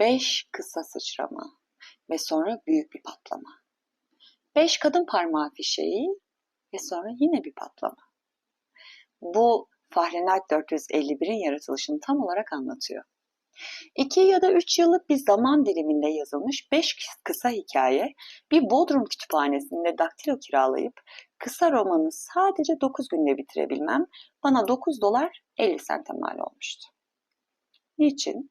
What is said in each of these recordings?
beş kısa sıçrama ve sonra büyük bir patlama. Beş kadın parmağı fişeği ve sonra yine bir patlama. Bu Fahrenheit 451'in yaratılışını tam olarak anlatıyor. İki ya da üç yıllık bir zaman diliminde yazılmış beş kısa hikaye bir Bodrum kütüphanesinde daktilo kiralayıp kısa romanı sadece 9 günde bitirebilmem bana 9 dolar 50 sente mal olmuştu. Niçin?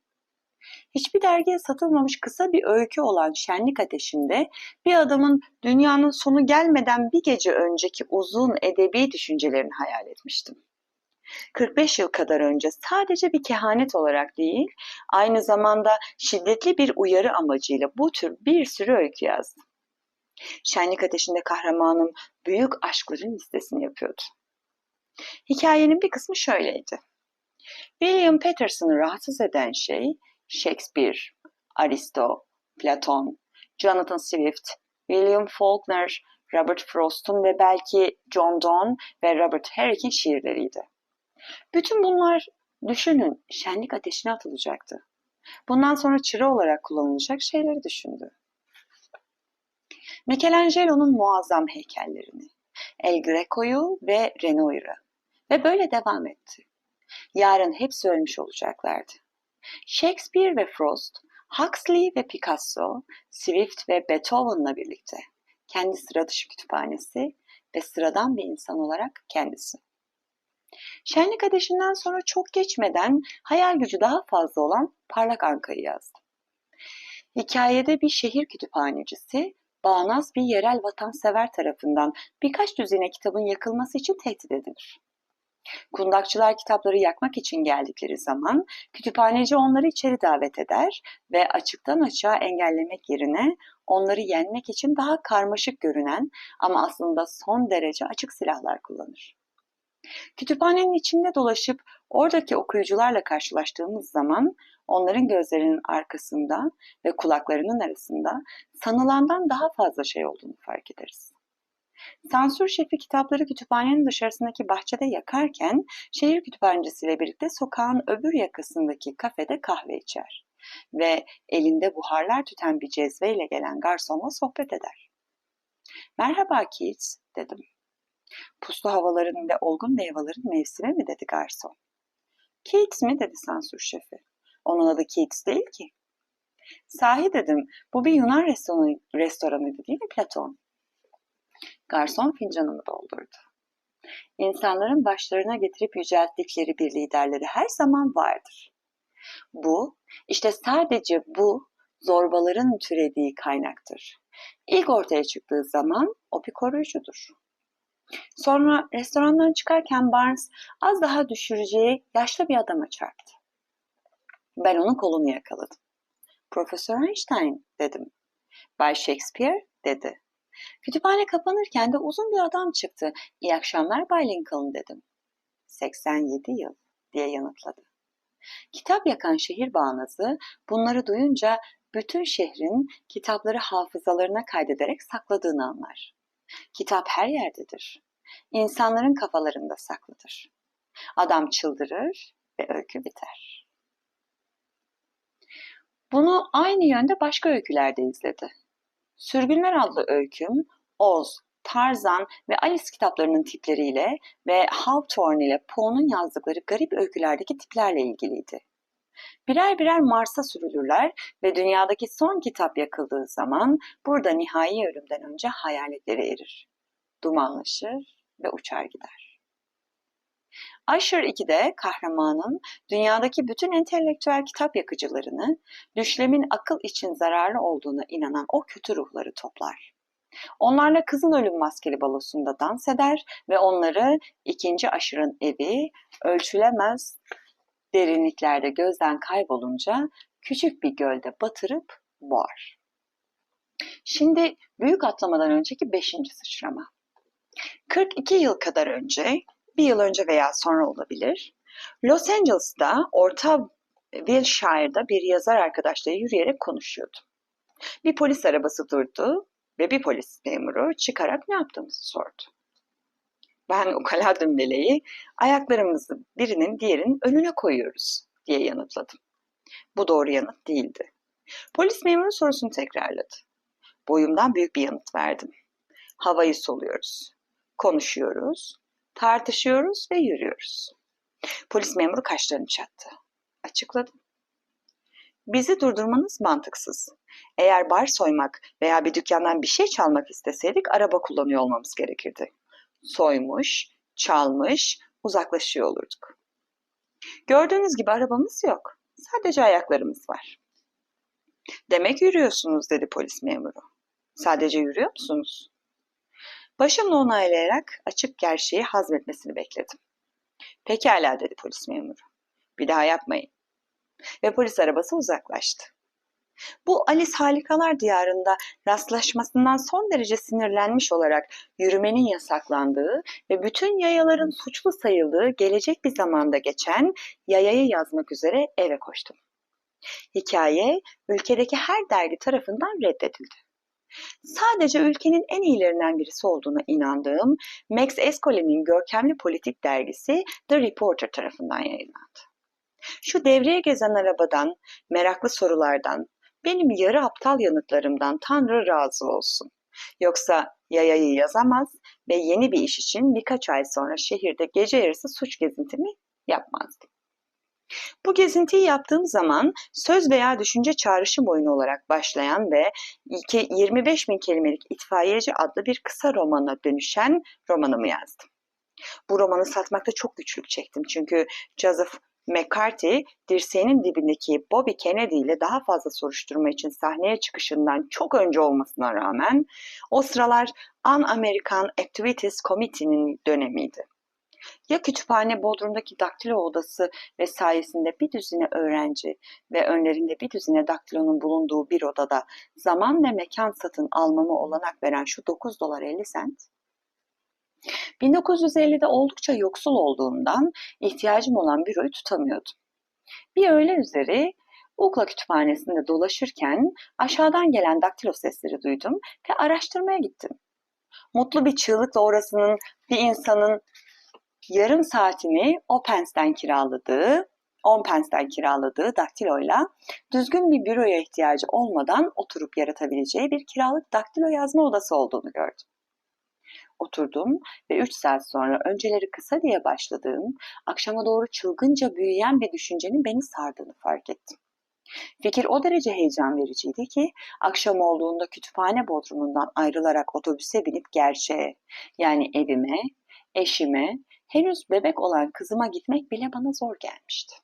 Hiçbir dergiye satılmamış kısa bir öykü olan Şenlik Ateşi'nde bir adamın dünyanın sonu gelmeden bir gece önceki uzun edebi düşüncelerini hayal etmiştim. 45 yıl kadar önce sadece bir kehanet olarak değil, aynı zamanda şiddetli bir uyarı amacıyla bu tür bir sürü öykü yazdım. Şenlik Ateşi'nde kahramanım büyük aşkların listesini yapıyordu. Hikayenin bir kısmı şöyleydi. William Patterson'ı rahatsız eden şey Shakespeare, Aristo, Platon, Jonathan Swift, William Faulkner, Robert Frost'un ve belki John Donne ve Robert Herrick'in şiirleriydi. Bütün bunlar düşünün şenlik ateşine atılacaktı. Bundan sonra çıra olarak kullanılacak şeyleri düşündü. Michelangelo'nun muazzam heykellerini, El Greco'yu ve Renoir'ı ve böyle devam etti. Yarın hepsi ölmüş olacaklardı. Shakespeare ve Frost, Huxley ve Picasso, Swift ve Beethoven'la birlikte kendi sıra dışı kütüphanesi ve sıradan bir insan olarak kendisi. Şenlik ateşinden sonra çok geçmeden hayal gücü daha fazla olan Parlak Anka'yı yazdı. Hikayede bir şehir kütüphanecisi, bağnaz bir yerel vatansever tarafından birkaç düzine kitabın yakılması için tehdit edilir. Kundakçılar kitapları yakmak için geldikleri zaman kütüphaneci onları içeri davet eder ve açıktan açığa engellemek yerine onları yenmek için daha karmaşık görünen ama aslında son derece açık silahlar kullanır. Kütüphanenin içinde dolaşıp oradaki okuyucularla karşılaştığımız zaman onların gözlerinin arkasında ve kulaklarının arasında sanılandan daha fazla şey olduğunu fark ederiz. Sansür şefi kitapları kütüphanenin dışarısındaki bahçede yakarken şehir kütüphanecisiyle birlikte sokağın öbür yakasındaki kafede kahve içer ve elinde buharlar tüten bir cezveyle gelen garsonla sohbet eder. Merhaba Keats dedim. Puslu havaların ve olgun meyvelerin mevsimi mi dedi garson. Keats mi dedi sansür şefi. Onun adı Keats değil ki. Sahi dedim bu bir Yunan restoranı, restoranıydı değil mi Platon? Garson fincanımı doldurdu. İnsanların başlarına getirip yücelttikleri bir liderleri her zaman vardır. Bu, işte sadece bu zorbaların türediği kaynaktır. İlk ortaya çıktığı zaman o bir koruyucudur. Sonra restorandan çıkarken Barnes az daha düşüreceği yaşlı bir adama çarptı. Ben onun kolunu yakaladım. Profesör Einstein dedim. Bay Shakespeare dedi. Kütüphane kapanırken de uzun bir adam çıktı. İyi akşamlar Bay Lincoln dedim. 87 yıl diye yanıtladı. Kitap yakan şehir bağnazı bunları duyunca bütün şehrin kitapları hafızalarına kaydederek sakladığını anlar. Kitap her yerdedir. İnsanların kafalarında saklıdır. Adam çıldırır ve öykü biter. Bunu aynı yönde başka öykülerde izledi. Sürgünler adlı öyküm Oz, Tarzan ve Alice kitaplarının tipleriyle ve Hawthorne ile Poe'nun yazdıkları garip öykülerdeki tiplerle ilgiliydi. Birer birer Mars'a sürülürler ve dünyadaki son kitap yakıldığı zaman burada nihai ölümden önce hayaletleri erir. Dumanlaşır ve uçar gider. Usher 2'de kahramanın dünyadaki bütün entelektüel kitap yakıcılarını, düşlemin akıl için zararlı olduğuna inanan o kötü ruhları toplar. Onlarla Kızıl Ölüm maskeli balosunda dans eder ve onları ikinci aşırın evi ölçülemez derinliklerde gözden kaybolunca küçük bir gölde batırıp boğar. Şimdi büyük atlamadan önceki beşinci sıçrama. 42 yıl kadar önce, bir yıl önce veya sonra olabilir, Los Angeles'ta Orta Wilshire'da bir yazar arkadaşları yürüyerek konuşuyordu. Bir polis arabası durdu ve bir polis memuru çıkarak ne yaptığımızı sordu. Ben ukala dümbeleyi ayaklarımızı birinin diğerinin önüne koyuyoruz diye yanıtladım. Bu doğru yanıt değildi. Polis memuru sorusunu tekrarladı. Boyumdan büyük bir yanıt verdim. Havayı soluyoruz. Konuşuyoruz, tartışıyoruz ve yürüyoruz. Polis memuru kaşlarını çattı. Açıkladım. Bizi durdurmanız mantıksız. Eğer bar soymak veya bir dükkandan bir şey çalmak isteseydik araba kullanıyor olmamız gerekirdi. Soymuş, çalmış, uzaklaşıyor olurduk. Gördüğünüz gibi arabamız yok. Sadece ayaklarımız var. Demek yürüyorsunuz dedi polis memuru. Sadece yürüyor musunuz? Başımla onaylayarak açık gerçeği hazmetmesini bekledim. Pekala dedi polis memuru. Bir daha yapmayın. Ve polis arabası uzaklaştı. Bu Alice Harikalar Diyarı'nda rastlaşmasından son derece sinirlenmiş olarak yürümenin yasaklandığı ve bütün yayaların suçlu sayıldığı gelecek bir zamanda geçen yayayı yazmak üzere eve koştum. Hikaye ülkedeki her dergi tarafından reddedildi. Sadece ülkenin en iyilerinden birisi olduğuna inandığım Max Escole'nin görkemli politik dergisi The Reporter tarafından yayınlandı. Şu devreye gezen arabadan, meraklı sorulardan, benim yarı aptal yanıtlarımdan Tanrı razı olsun. Yoksa yayayı yazamaz ve yeni bir iş için birkaç ay sonra şehirde gece yarısı suç gezintimi yapmazdım. Bu gezintiyi yaptığım zaman söz veya düşünce çağrışım oyunu olarak başlayan ve 25 bin kelimelik itfaiyeci adlı bir kısa romana dönüşen romanımı yazdım. Bu romanı satmakta çok güçlük çektim çünkü Joseph McCarthy, dirseğinin dibindeki Bobby Kennedy ile daha fazla soruşturma için sahneye çıkışından çok önce olmasına rağmen o sıralar Un-American Activities Committee'nin dönemiydi. Ya kütüphane Bodrum'daki daktilo odası ve sayesinde bir düzine öğrenci ve önlerinde bir düzine daktilonun bulunduğu bir odada zaman ve mekan satın almama olanak veren şu 9 dolar 50 sent, 1950'de oldukça yoksul olduğumdan ihtiyacım olan büroyu tutamıyordum. Bir öğle üzeri Ukla kütüphanesinde dolaşırken aşağıdan gelen daktilo sesleri duydum ve araştırmaya gittim. Mutlu bir çığlıkla orasının bir insanın yarım saatini o pensten kiraladığı, 10 pensten kiraladığı daktiloyla düzgün bir büroya ihtiyacı olmadan oturup yaratabileceği bir kiralık daktilo yazma odası olduğunu gördüm. Oturdum ve 3 saat sonra önceleri kısa diye başladığım, akşama doğru çılgınca büyüyen bir düşüncenin beni sardığını fark ettim. Fikir o derece heyecan vericiydi ki akşam olduğunda kütüphane bodrumundan ayrılarak otobüse binip gerçeğe yani evime, eşime, henüz bebek olan kızıma gitmek bile bana zor gelmişti.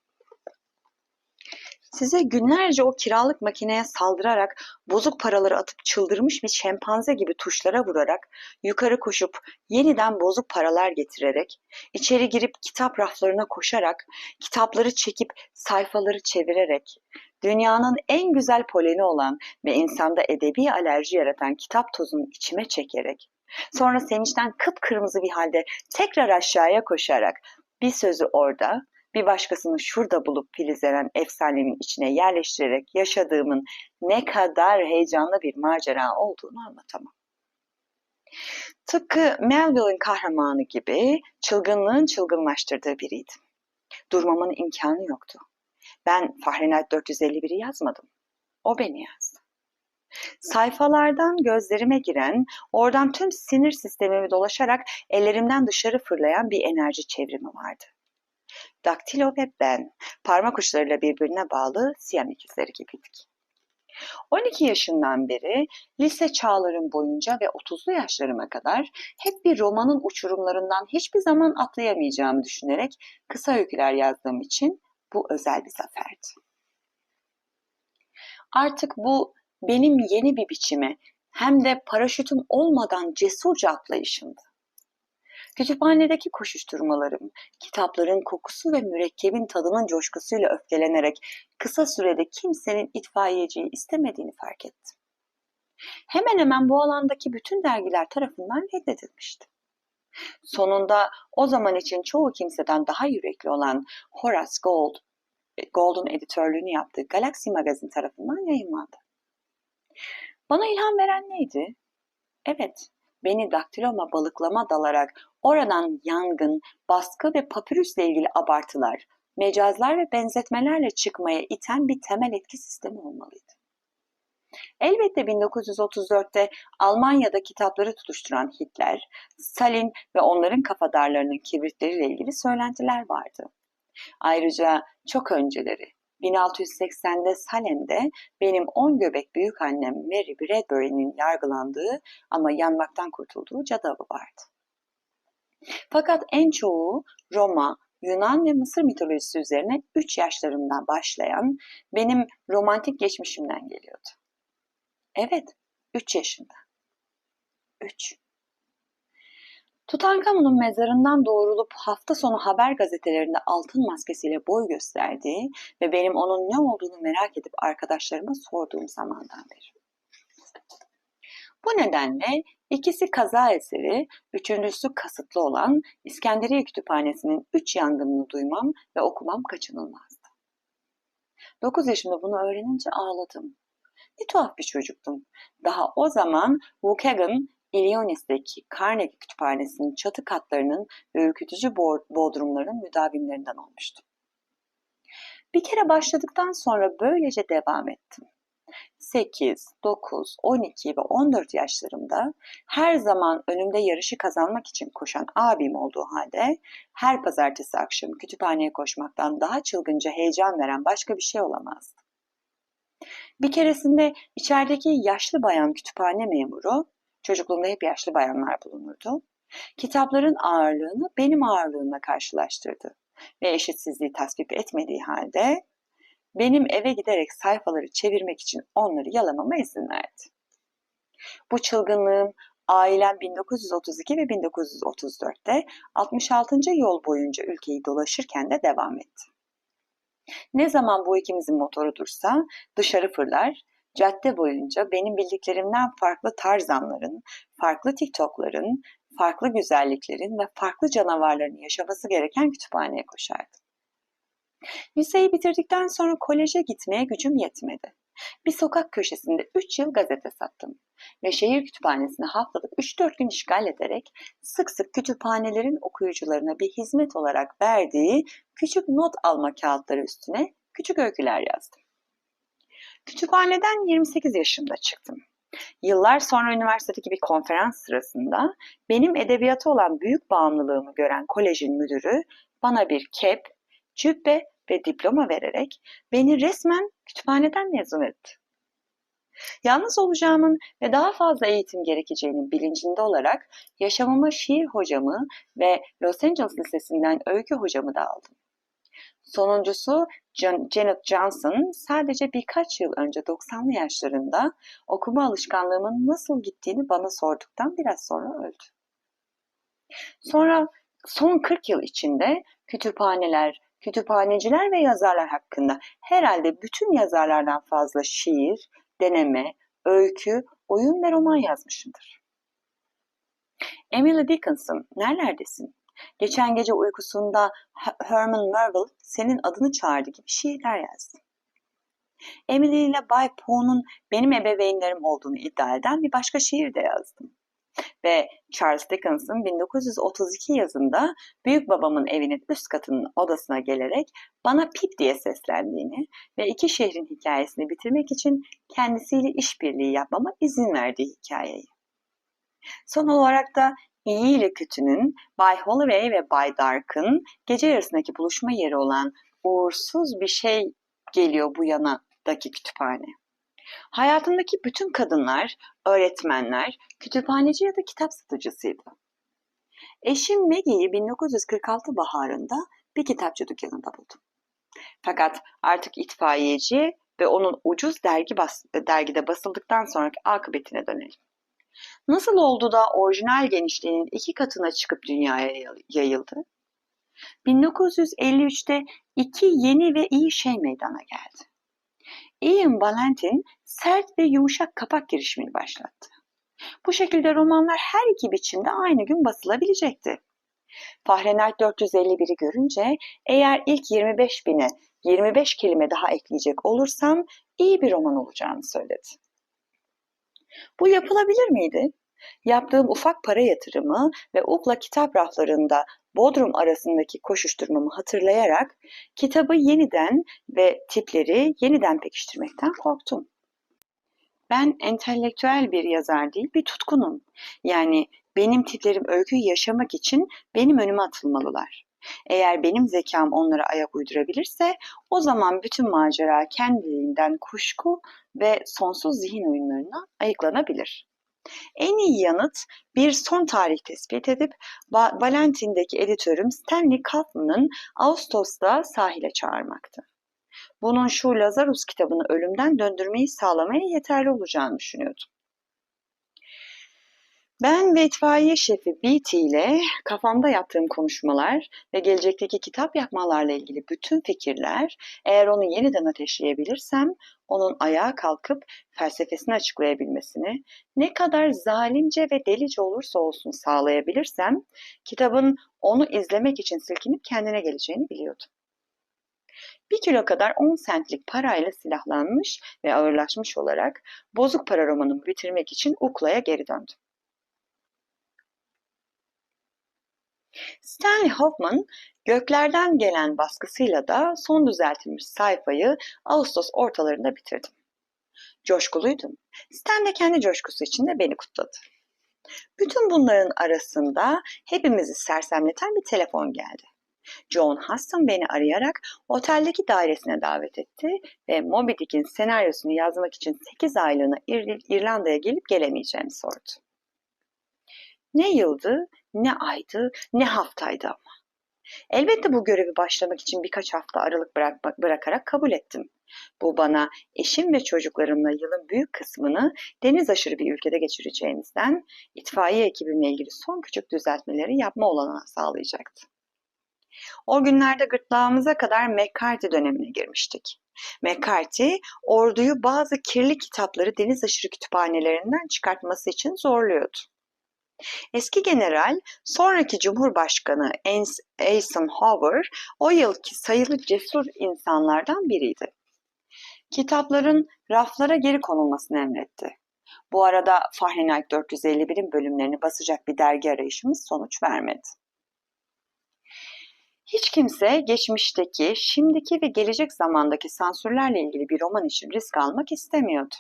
Size günlerce o kiralık makineye saldırarak bozuk paraları atıp çıldırmış bir şempanze gibi tuşlara vurarak yukarı koşup yeniden bozuk paralar getirerek içeri girip kitap raflarına koşarak kitapları çekip sayfaları çevirerek dünyanın en güzel poleni olan ve insanda edebi alerji yaratan kitap tozunu içime çekerek sonra sevinçten kıpkırmızı bir halde tekrar aşağıya koşarak bir sözü orada, bir başkasını şurada bulup filizlenen efsanenin içine yerleştirerek yaşadığımın ne kadar heyecanlı bir macera olduğunu anlatamam. Tıpkı Melville'in kahramanı gibi çılgınlığın çılgınlaştırdığı biriydim. Durmamın imkanı yoktu. Ben Fahrenheit 451'i yazmadım. O beni yazdı. Sayfalardan gözlerime giren, oradan tüm sinir sistemimi dolaşarak ellerimden dışarı fırlayan bir enerji çevrimi vardı. Daktilo ve ben parmak uçlarıyla birbirine bağlı siyam ikizleri gibiydik. 12 yaşından beri lise çağlarım boyunca ve 30'lu yaşlarıma kadar hep bir romanın uçurumlarından hiçbir zaman atlayamayacağımı düşünerek kısa öyküler yazdığım için bu özel bir zaferdi. Artık bu benim yeni bir biçime hem de paraşütüm olmadan cesurca atlayışımdı. Kütüphanedeki koşuşturmalarım, kitapların kokusu ve mürekkebin tadının coşkusuyla öfkelenerek kısa sürede kimsenin itfaiyeciyi istemediğini fark ettim. Hemen hemen bu alandaki bütün dergiler tarafından reddedilmişti. Sonunda o zaman için çoğu kimseden daha yürekli olan Horace Gold, Gold'un editörlüğünü yaptığı Galaxy Magazine tarafından yayınlandı. Bana ilham veren neydi? Evet, beni daktiloma balıklama dalarak oradan yangın, baskı ve papirüsle ilgili abartılar, mecazlar ve benzetmelerle çıkmaya iten bir temel etki sistemi olmalıydı. Elbette 1934'te Almanya'da kitapları tutuşturan Hitler, Stalin ve onların kafadarlarının kibritleriyle ilgili söylentiler vardı. Ayrıca çok önceleri 1680'de Salem'de benim 10 göbek büyük annem Mary Bradbury'nin yargılandığı ama yanmaktan kurtulduğu cadı avı vardı. Fakat en çoğu Roma, Yunan ve Mısır mitolojisi üzerine 3 yaşlarımdan başlayan benim romantik geçmişimden geliyordu. Evet, 3 yaşında. 3. Tutankamon'un mezarından doğrulup hafta sonu haber gazetelerinde altın maskesiyle boy gösterdiği ve benim onun ne olduğunu merak edip arkadaşlarıma sorduğum zamandan beri. Bu nedenle ikisi kaza eseri, üçüncüsü kasıtlı olan İskenderiye Kütüphanesi'nin üç yangınını duymam ve okumam kaçınılmazdı. Dokuz yaşında bunu öğrenince ağladım. Ne tuhaf bir çocuktum. Daha o zaman Waukegan, Illinois'teki Carnegie Kütüphanesi'nin çatı katlarının ve ürkütücü bodrumların müdavimlerinden olmuştum. Bir kere başladıktan sonra böylece devam ettim. 8, 9, 12 ve 14 yaşlarımda her zaman önümde yarışı kazanmak için koşan abim olduğu halde her pazartesi akşamı kütüphaneye koşmaktan daha çılgınca heyecan veren başka bir şey olamazdı. Bir keresinde içerideki yaşlı bayan kütüphane memuru, çocukluğumda hep yaşlı bayanlar bulunurdu, kitapların ağırlığını benim ağırlığımla karşılaştırdı ve eşitsizliği tasvip etmediği halde benim eve giderek sayfaları çevirmek için onları yalamama izin verdi. Bu çılgınlığım ailem 1932 ve 1934'te 66. yol boyunca ülkeyi dolaşırken de devam etti. Ne zaman bu ikimizin motoru dursa dışarı fırlar, cadde boyunca benim bildiklerimden farklı tarzanların, farklı TikTok'ların, farklı güzelliklerin ve farklı canavarların yaşaması gereken kütüphaneye koşardı. Liseyi bitirdikten sonra koleje gitmeye gücüm yetmedi. Bir sokak köşesinde 3 yıl gazete sattım ve şehir kütüphanesini haftalık 3-4 gün işgal ederek sık sık kütüphanelerin okuyucularına bir hizmet olarak verdiği küçük not alma kağıtları üstüne küçük öyküler yazdım. Kütüphaneden 28 yaşında çıktım. Yıllar sonra üniversitedeki bir konferans sırasında benim edebiyata olan büyük bağımlılığımı gören kolejin müdürü bana bir kep, cübbe ve diploma vererek beni resmen kütüphaneden mezun etti. Yalnız olacağımın ve daha fazla eğitim gerekeceğinin bilincinde olarak yaşamıma şiir hocamı ve Los Angeles Lisesi'nden öykü hocamı da aldım. Sonuncusu Janet Johnson sadece birkaç yıl önce 90'lı yaşlarında okuma alışkanlığımın nasıl gittiğini bana sorduktan biraz sonra öldü. Sonra son 40 yıl içinde kütüphaneler, kütüphaneciler ve yazarlar hakkında herhalde bütün yazarlardan fazla şiir, deneme, öykü, oyun ve roman yazmışımdır. Emily Dickinson, nerelerdesin? Geçen gece uykusunda Herman Melville senin adını çağırdı gibi şiirler yazdı. Emily ile Bay Poe'nun benim ebeveynlerim olduğunu iddia eden bir başka şiir de yazdım ve Charles Dickens'ın 1932 yazında büyük babamın evinin üst katının odasına gelerek bana Pip diye seslendiğini ve iki şehrin hikayesini bitirmek için kendisiyle işbirliği yapmama izin verdiği hikayeyi. Son olarak da iyi ile kötünün Bay Holloway ve Bay Dark'ın gece yarısındaki buluşma yeri olan uğursuz bir şey geliyor bu yanadaki kütüphane. Hayatındaki bütün kadınlar, öğretmenler, kütüphaneci ya da kitap satıcısıydı. Eşim Maggie'yi 1946 baharında bir kitapçı dükkanında buldum. Fakat artık itfaiyeci ve onun ucuz dergi bas dergide basıldıktan sonraki akıbetine dönelim. Nasıl oldu da orijinal genişliğinin iki katına çıkıp dünyaya yayıldı? 1953'te iki yeni ve iyi şey meydana geldi. Ian Valentin sert ve yumuşak kapak girişimini başlattı. Bu şekilde romanlar her iki biçimde aynı gün basılabilecekti. Fahrenheit 451'i görünce eğer ilk 25 bine 25 kelime daha ekleyecek olursam iyi bir roman olacağını söyledi. Bu yapılabilir miydi? Yaptığım ufak para yatırımı ve ukla kitap raflarında Bodrum arasındaki koşuşturmamı hatırlayarak kitabı yeniden ve tipleri yeniden pekiştirmekten korktum. Ben entelektüel bir yazar değil, bir tutkunum. Yani benim tiplerim öyküyü yaşamak için benim önüme atılmalılar. Eğer benim zekam onlara ayak uydurabilirse o zaman bütün macera kendiliğinden kuşku ve sonsuz zihin oyunlarına ayıklanabilir. En iyi yanıt bir son tarih tespit edip Valentin'deki editörüm Stanley Kaufman'ın Ağustos'ta sahile çağırmaktı. Bunun şu Lazarus kitabını ölümden döndürmeyi sağlamaya yeterli olacağını düşünüyordum. Ben ve itfaiye şefi Beatty ile kafamda yaptığım konuşmalar ve gelecekteki kitap yapmalarla ilgili bütün fikirler eğer onu yeniden ateşleyebilirsem onun ayağa kalkıp felsefesini açıklayabilmesini ne kadar zalimce ve delice olursa olsun sağlayabilirsem kitabın onu izlemek için silkinip kendine geleceğini biliyordum. Bir kilo kadar 10 centlik parayla silahlanmış ve ağırlaşmış olarak bozuk para romanımı bitirmek için Ukla'ya geri döndüm. Stanley Hoffman göklerden gelen baskısıyla da son düzeltilmiş sayfayı Ağustos ortalarında bitirdim. Coşkuluydum. Stan de kendi coşkusu içinde beni kutladı. Bütün bunların arasında hepimizi sersemleten bir telefon geldi. John Huston beni arayarak oteldeki dairesine davet etti ve Moby Dick'in senaryosunu yazmak için 8 aylığına İr İrlanda'ya gelip gelemeyeceğimi sordu. Ne yıldı, ne aydı, ne haftaydı ama. Elbette bu görevi başlamak için birkaç hafta aralık bırakmak, bırakarak kabul ettim. Bu bana eşim ve çocuklarımla yılın büyük kısmını deniz aşırı bir ülkede geçireceğimizden itfaiye ekibimle ilgili son küçük düzeltmeleri yapma olanağı sağlayacaktı. O günlerde gırtlağımıza kadar McCarthy dönemine girmiştik. McCarthy, orduyu bazı kirli kitapları deniz aşırı kütüphanelerinden çıkartması için zorluyordu. Eski general, sonraki Cumhurbaşkanı Eisenhower o yılki sayılı cesur insanlardan biriydi. Kitapların raflara geri konulmasını emretti. Bu arada Fahrenheit 451'in bölümlerini basacak bir dergi arayışımız sonuç vermedi. Hiç kimse geçmişteki, şimdiki ve gelecek zamandaki sansürlerle ilgili bir roman için risk almak istemiyordu.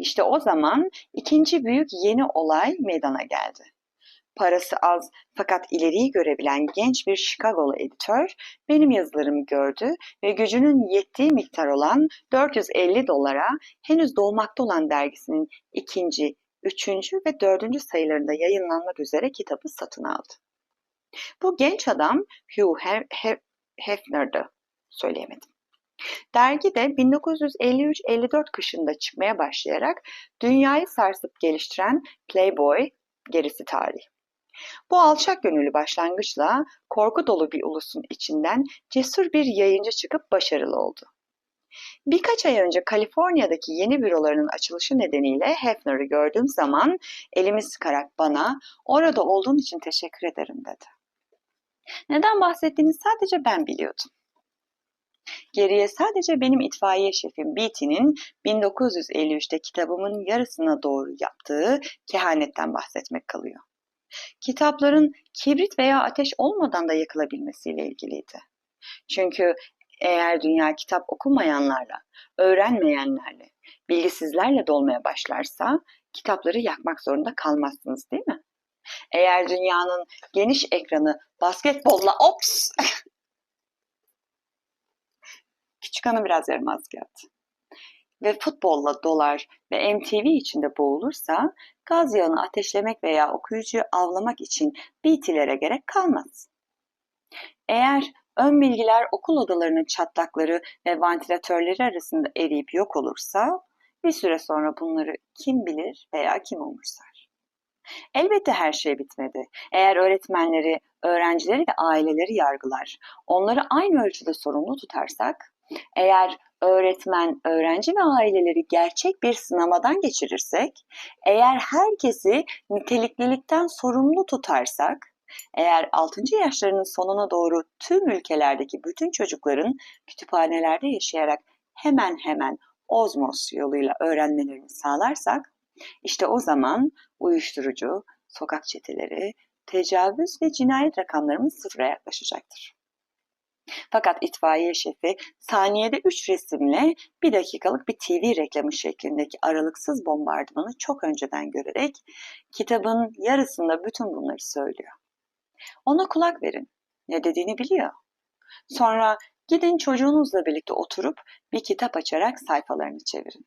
İşte o zaman ikinci büyük yeni olay meydana geldi. Parası az fakat ileriyi görebilen genç bir Chicago'lu editör benim yazılarımı gördü ve gücünün yettiği miktar olan 450 dolara henüz doğmakta olan dergisinin ikinci, üçüncü ve dördüncü sayılarında yayınlanmak üzere kitabı satın aldı. Bu genç adam Hugh Hefner'dı. Söyleyemedim. Dergi de 1953-54 kışında çıkmaya başlayarak dünyayı sarsıp geliştiren Playboy gerisi tarih. Bu alçak gönüllü başlangıçla korku dolu bir ulusun içinden cesur bir yayıncı çıkıp başarılı oldu. Birkaç ay önce Kaliforniya'daki yeni bürolarının açılışı nedeniyle Hefner'ı gördüğüm zaman elimi sıkarak bana orada olduğun için teşekkür ederim dedi. Neden bahsettiğini sadece ben biliyordum. Geriye sadece benim itfaiye şefim Beatty'nin 1953'te kitabımın yarısına doğru yaptığı kehanetten bahsetmek kalıyor. Kitapların kibrit veya ateş olmadan da yakılabilmesiyle ilgiliydi. Çünkü eğer dünya kitap okumayanlarla, öğrenmeyenlerle, bilgisizlerle dolmaya başlarsa kitapları yakmak zorunda kalmazsınız değil mi? Eğer dünyanın geniş ekranı basketbolla ops Küçük hanım biraz yaramaz geldi. Ve futbolla dolar ve MTV içinde boğulursa gaz yağını ateşlemek veya okuyucuyu avlamak için BT'lere gerek kalmaz. Eğer ön bilgiler okul odalarının çatlakları ve vantilatörleri arasında eriyip yok olursa bir süre sonra bunları kim bilir veya kim umursar. Elbette her şey bitmedi. Eğer öğretmenleri, öğrencileri ve aileleri yargılar, onları aynı ölçüde sorumlu tutarsak, eğer öğretmen, öğrenci ve aileleri gerçek bir sınamadan geçirirsek, eğer herkesi niteliklilikten sorumlu tutarsak, eğer 6. yaşlarının sonuna doğru tüm ülkelerdeki bütün çocukların kütüphanelerde yaşayarak hemen hemen ozmos yoluyla öğrenmelerini sağlarsak, işte o zaman uyuşturucu, sokak çeteleri, tecavüz ve cinayet rakamlarımız sıfıra yaklaşacaktır. Fakat itfaiye şefi saniyede 3 resimle bir dakikalık bir TV reklamı şeklindeki aralıksız bombardımanı çok önceden görerek kitabın yarısında bütün bunları söylüyor. Ona kulak verin. Ne dediğini biliyor. Sonra gidin çocuğunuzla birlikte oturup bir kitap açarak sayfalarını çevirin.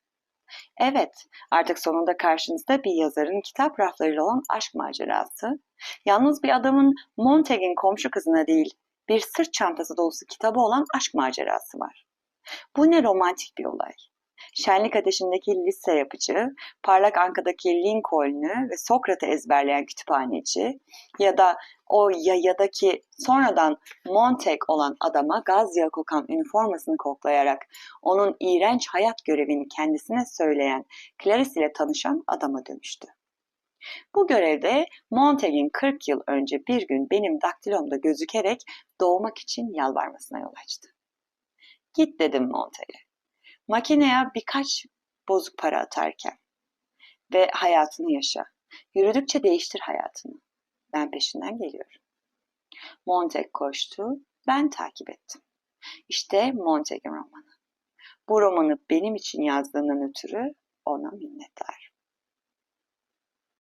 Evet, artık sonunda karşınızda bir yazarın kitap raflarıyla olan aşk macerası, yalnız bir adamın Montague'in komşu kızına değil, bir sırt çantası dolusu kitabı olan aşk macerası var. Bu ne romantik bir olay. Şenlik Ateşi'ndeki lise yapıcı, Parlak Anka'daki Lincoln'ü ve Sokrat'ı ezberleyen kütüphaneci ya da o yayadaki sonradan Montag olan adama gaz yağı kokan üniformasını koklayarak onun iğrenç hayat görevini kendisine söyleyen Clarice ile tanışan adama dönüştü. Bu görevde Montag'in 40 yıl önce bir gün benim daktilomda gözükerek doğmak için yalvarmasına yol açtı. Git dedim Montag'e. Makineye birkaç bozuk para atarken ve hayatını yaşa. Yürüdükçe değiştir hayatını. Ben peşinden geliyorum. Montag koştu, ben takip ettim. İşte Montag'in romanı. Bu romanı benim için yazdığından ötürü ona minnettar.